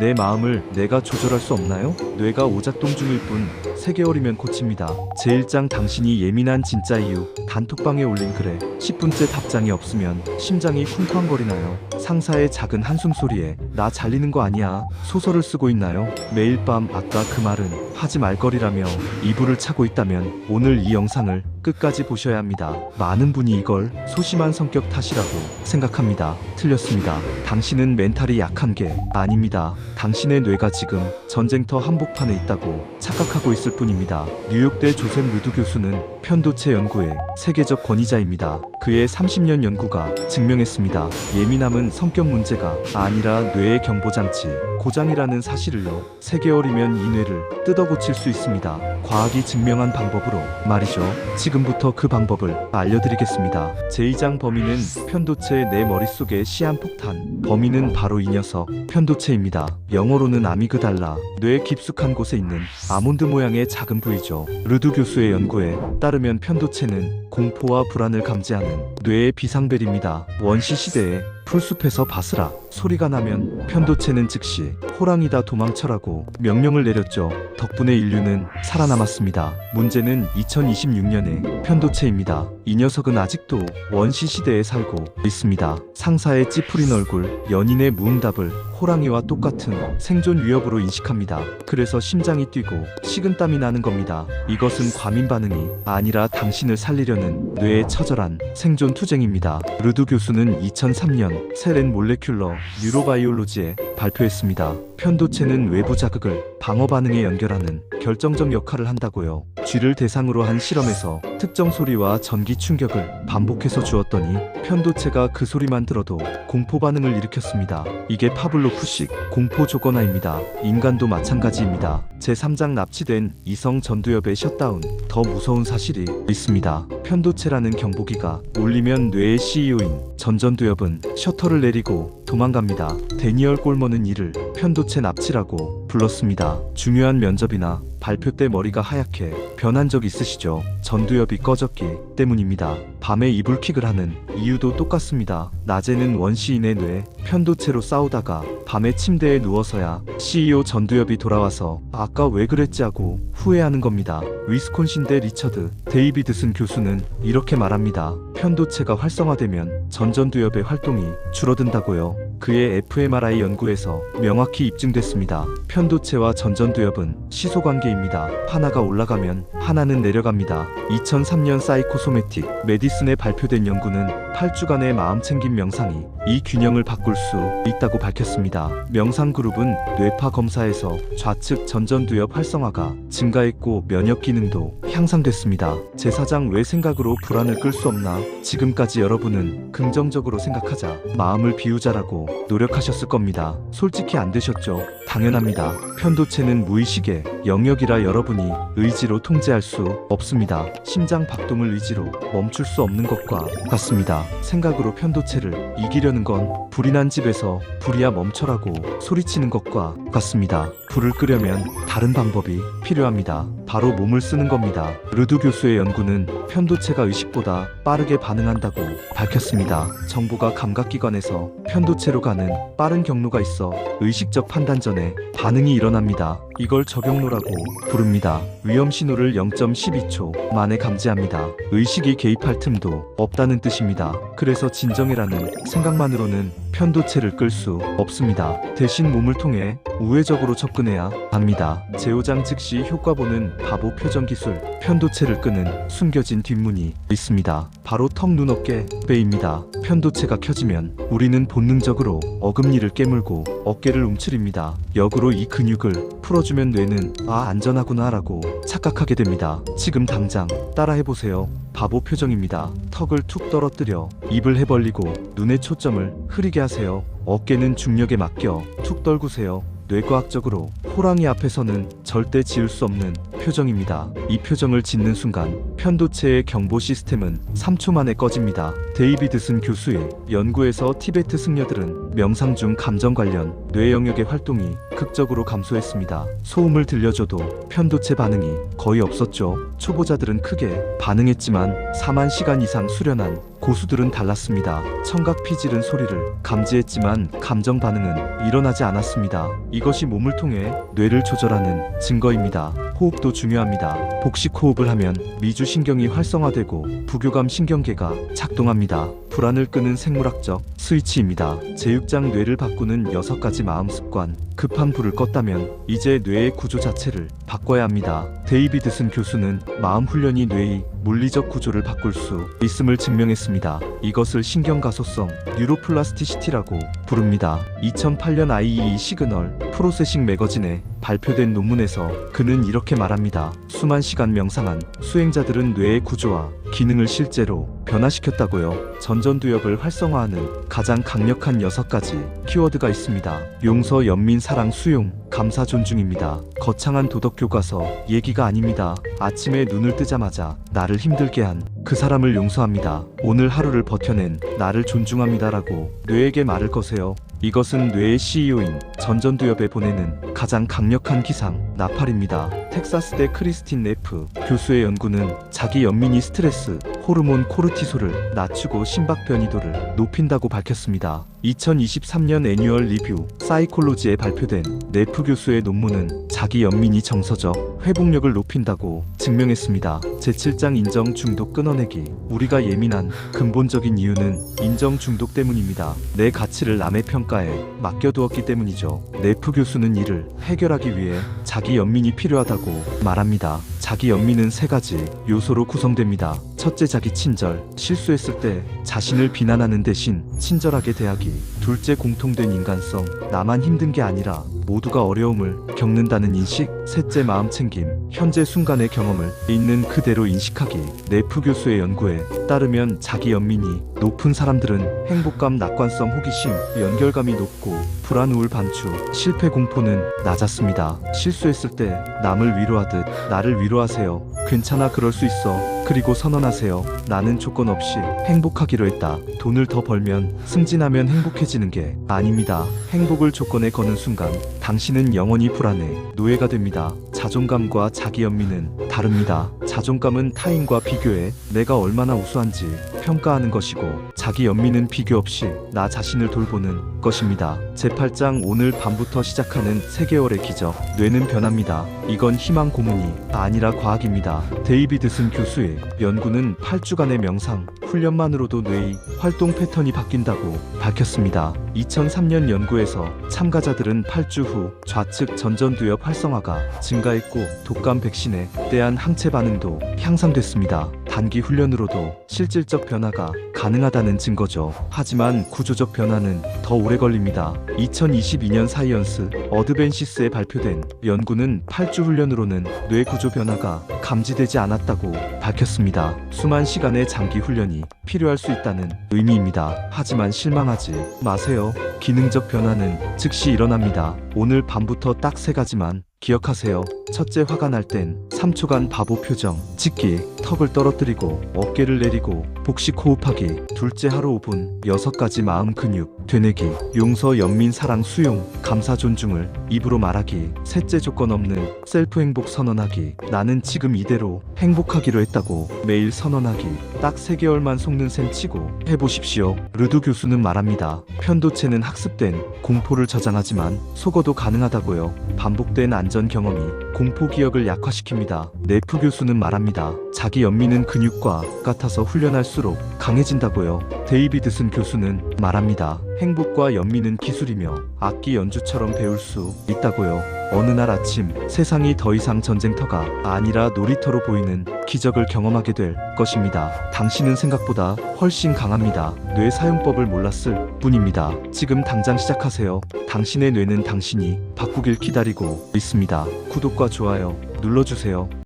내 마음을 내가 조절할 수 없나요? 뇌가 오작동 중일 뿐 3개월이면 고칩니다. 제1장 당신이 예민한 진짜 이유 단톡방에 올린 글에 10분째 답장이 없으면 심장이 쿵쾅거리나요? 상사의 작은 한숨 소리에 나 잘리는 거 아니야 소설을 쓰고 있나요? 매일 밤 아까 그 말은 하지 말 거리라며 이불을 차고 있다면 오늘 이 영상을 끝까지 보셔야 합니다. 많은 분이 이걸 소심한 성격 탓이라고 생각합니다. 틀렸습니다. 당신은 멘탈이 약한 게 아닙니다. 당신의 뇌가 지금 전쟁터 한복판에 있다고 착각하고 있을 뿐입니다. 뉴욕대 조셉 루드 교수는 편도체 연구의 세계적 권위자입니다. 그의 30년 연구가 증명했습니다. 예민함은 성격 문제가 아니라 뇌의 경보장치 고장이라는 사실을요. 3개월이면 이 뇌를 뜯어 고칠 수 있습니다. 과학이 증명한 방법으로 말이죠. 지금부터 그 방법을 알려드리겠습니다. 제2장 범인은 편도체 내 머릿속의 시한폭탄. 범인은 바로 이 녀석, 편도체입니다. 영어로는 아미그달라, 뇌 깊숙한 곳에 있는 아몬드 모양의 작은 부위죠. 르두 교수의 연구에 따르면 편도체는 공포와 불안을 감지하는 뇌의 비상벨입니다. 원시 시대에 풀숲에서 바스락 소리가 나면 편도체는 즉시 호랑이다 도망쳐라고 명령을 내렸죠. 덕분에 인류는 살아남았습니다. 문제는 2026년의 편도체입니다. 이 녀석은 아직도 원시 시대에 살고 있습니다. 상사의 찌푸린 얼굴, 연인의 무응답을 호랑이와 똑같은 생존 위협으로 인식합니다. 그래서 심장이 뛰고 식은땀이 나는 겁니다. 이것은 과민 반응이 아니라 당신을 살리려는 뇌의 처절한 생존 투쟁입니다. 르두 교수는 2003년 세렌 몰레큘러 뉴로바이올로지에 발표했습니다. 편도체는 외부 자극을 방어 반응에 연결하는 결정적 역할을 한다고요. 쥐를 대상으로 한 실험에서 특정 소리와 전기 충격을 반복해서 주었더니 편도체가 그 소리만 들어도 공포 반응을 일으켰습니다. 이게 파블로프식 공포 조건화입니다. 인간도 마찬가지입니다. 제3장 납치된 이성 전두엽의 셧다운 더 무서운 사실이 있습니다. 편도체라는 경보기가 울리면 뇌의 CEO인 전전두엽은 셔터를 내리고 도망갑니다. 데니얼 꼴머는 이를 편도체 납치라고 불렀습니다. 중요한 면접이나 발표 때 머리가 하얗게 변한 적 있으시죠? 전두엽이 꺼졌기 때문입니다. 밤에 이불킥을 하는 이유도 똑같습니다. 낮에는 원시인의 뇌, 편도체로 싸우다가 밤에 침대에 누워서야 CEO 전두엽이 돌아와서 아까 왜 그랬지 하고 후회하는 겁니다. 위스콘신대 리처드 데이비드슨 교수는 이렇게 말합니다. 편도체가 활성화되면 전전두엽의 활동이 줄어든다고요. 그의 fMRI 연구에서 명확히 입증됐습니다. 편도체와 전전두엽은 시소관계입니다. 하나가 올라가면 하나는 내려갑니다. 2003년 사이코소매틱 메디슨에 발표된 연구는 8주간의 마음 챙김 명상이 이 균형을 바꿀 수 있다고 밝혔습니다. 명상 그룹은 뇌파 검사에서 좌측 전전두엽 활성화가 증가했고 면역 기능도 향상됐습니다. 제4장 왜 생각으로 불안을 끌 수 없나? 지금까지 여러분은 긍정적으로 생각하자 마음을 비우자라고 노력하셨을 겁니다. 솔직히 안 되셨죠? 당연합니다. 편도체는 무의식의 영역이라 여러분이 의지로 통제할 수 없습니다. 심장 박동을 의지로 멈출 수 없는 것과 같습니다. 생각으로 편도체를 이기려는 건 불이 난 집에서 불이야 멈춰라고 소리치는 것과 같습니다. 불을 끄려면 다른 방법이 필요합니다. 바로 몸을 쓰는 겁니다. 르두 교수의 연구는 편도체가 의식보다 빠르게 반응한다고 밝혔습니다. 정보가 감각기관에서 편도체로 가는 빠른 경로가 있어 의식적 판단 전에 반응이 일어납니다. 이걸 적용로라고 부릅니다. 위험 신호를 0.12초 만에 감지합니다. 의식이 개입할 틈도 없다는 뜻입니다. 그래서 진정이라는 생각만으로는 편도체를 끌 수 없습니다. 대신 몸을 통해 우회적으로 접근해야 합니다. 제오장 즉시 효과 보는 바보 표정 기술, 편도체를 끄는 숨겨진 뒷문이 있습니다. 바로 턱, 눈, 어깨, 배입니다. 편도체가 켜지면 우리는 본능적으로 어금니를 깨물고 어깨를 움츠립니다. 역으로 이 근육을 풀어주면 뇌는 아 안전하구나 라고 착각하게 됩니다. 지금 당장 따라해보세요. 바보 표정입니다. 턱을 툭 떨어뜨려 입을 해벌리고 눈의 초점을 흐리게 하세요. 어깨는 중력에 맡겨 툭 떨구세요. 뇌과학적으로 호랑이 앞에서는 절대 지을 수 없는 표정입니다. 이 표정을 짓는 순간 편도체의 경보 시스템은 3초 만에 꺼집니다. 데이비드슨 교수의 연구에서 티베트 승려들은 명상 중 감정 관련 뇌 영역의 활동이 극적으로 감소했습니다. 소음을 들려줘도 편도체 반응이 거의 없었죠. 초보자들은 크게 반응했지만 4만 시간 이상 수련한 고수들은 달랐습니다. 청각 피지른 소리를 감지했지만 감정 반응은 일어나지 않았습니다. 이것이 몸을 통해 뇌를 조절하는 증거입니다. 호흡도 중요합니다. 복식 호흡을 하면 미주 신경이 활성화되고 부교감 신경계가 작동합니다. 불안을 끄는 생물학적 스위치입니다. 제6장 뇌를 바꾸는 6가지 마음 습관. 급한 불을 껐다면 이제 뇌의 구조 자체를 바꿔야 합니다. 데이비드슨 교수는 마음 훈련이 뇌의 물리적 구조를 바꿀 수 있음을 증명했습니다. 이것을 신경가소성 뉴로플라스티시티라고 부릅니다. 2008년 IEE 시그널 프로세싱 매거진에 발표된 논문에서 그는 이렇게 말합니다. 수만 시간 명상한 수행자들은 뇌의 구조와 기능을 실제로 변화시켰다고요. 전전두엽을 활성화하는 가장 강력한 6가지 키워드가 있습니다. 용서, 연민, 사랑, 수용, 감사, 존중입니다. 거창한 도덕 교과서 얘기가 아닙니다. 아침에 눈을 뜨자마자 나를 힘들게 한 그 사람을 용서합니다. 오늘 하루를 버텨낸 나를 존중합니다라고 뇌에게 말을 거세요. 이것은 뇌의 CEO인 전전두엽에 보내는 가장 강력한 기상 나팔입니다. 텍사스대 크리스틴 네프 교수의 연구는 자기 연민이 스트레스 호르몬 코르티솔을 낮추고 심박 변이도를 높인다고 밝혔습니다. 2023년 애뉴얼 리뷰 사이콜로지에 발표된 네프 교수의 논문은 자기 연민이 정서적 회복력을 높인다고 증명했습니다. 제7장 인정 중독 끊어내기 우리가 예민한 근본적인 이유는 인정 중독 때문입니다. 내 가치를 남의 평가에 맡겨두었기 때문이죠. 네프 교수는 이를 해결하기 위해 자기 연민이 필요하다고 말합니다. 자기 연민은 세 가지 요소로 구성됩니다. 첫째 자기 친절, 실수했을 때 자신을 비난하는 대신 친절하게 대하기. 둘째 공통된 인간성, 나만 힘든 게 아니라 모두가 어려움을 겪는다는 인식. 셋째 마음 챙김, 현재 순간의 경험을 있는 그대로 인식하기. 네프 교수의 연구에 따르면 자기 연민이 높은 사람들은 행복감, 낙관성, 호기심, 연결감이 높고 불안, 우울, 반추, 실패 공포는 낮았습니다. 실수했을 때 남을 위로하듯 나를 위로하세요. 괜찮아, 그럴 수 있어. 그리고 선언하세요. 나는 조건 없이 행복하기로 했다. 돈을 더 벌면 승진하면 행복해지는 게 아닙니다. 행복을 조건에 거는 순간 당신은 영원히 불안해 노예가 됩니다. 자존감과 자기 연민은 다릅니다. 자존감은 타인과 비교해 내가 얼마나 우수한지 평가하는 것이고 자기 연민은 비교 없이 나 자신을 돌보는 것입니다. 제8장 오늘 밤부터 시작하는 세개월의 기적 뇌는 변합니다. 이건 희망 고문이 아니라 과학입니다. 데이비드슨 교수의 연구는 8주간의 명상 훈련만으로도 뇌의 활동 패턴이 바뀐다고 밝혔습니다. 2003년 연구에서 참가자들은 8주 후 좌측 전전두엽 활성화가 증가했고 독감 백신에 대한 항체 반응도 향상됐습니다. 단기 훈련으로도 실질적 변화가 가능하다는 증거죠. 하지만 구조적 변화는 더 오래 걸립니다. 2022년 사이언스 어드벤시스에 발표된 연구는 8주 훈련으로는 뇌 구조 변화가 감지되지 않았다고 밝혔습니다. 수만 시간의 장기 훈련이 필요할 수 있다는 의미입니다. 하지만 실망하지 마세요. 기능적 변화는 즉시 일어납니다. 오늘 밤부터 딱 세 가지만 기억하세요. 첫째 화가 날 땐 3초간 바보 표정, 찍기, 턱을 떨어뜨리고 어깨를 내리고 복식 호흡하기. 둘째 하루 5분, 6가지 마음 근육, 되뇌기, 용서, 연민, 사랑, 수용, 감사, 존중을 입으로 말하기. 셋째 조건 없는 셀프 행복 선언하기. 나는 지금 이대로 행복하기로 했다고 매일 선언하기. 딱 3개월만 속는 셈 치고 해보십시오. 르두 교수는 말합니다. 편도체는 학습된 공포를 저장하지만 속어도 가능하다고요. 반복된 안전 경험이 공포 기억을 약화시킵니다. 네프 교수는 말합니다. 자기 연민은 근육과 같아서 훈련할수록 강해진다고요. 데이비드슨 교수는 말합니다. 행복과 연민은 기술이며 악기 연주처럼 배울 수 있다고요. 어느 날 아침 세상이 더 이상 전쟁터가 아니라 놀이터로 보이는 기적을 경험하게 될 것입니다. 당신은 생각보다 훨씬 강합니다. 뇌 사용법을 몰랐을 뿐입니다. 지금 당장 시작하세요. 당신의 뇌는 당신이 바꾸길 기다리고 있습니다. 구독과 좋아요 눌러주세요.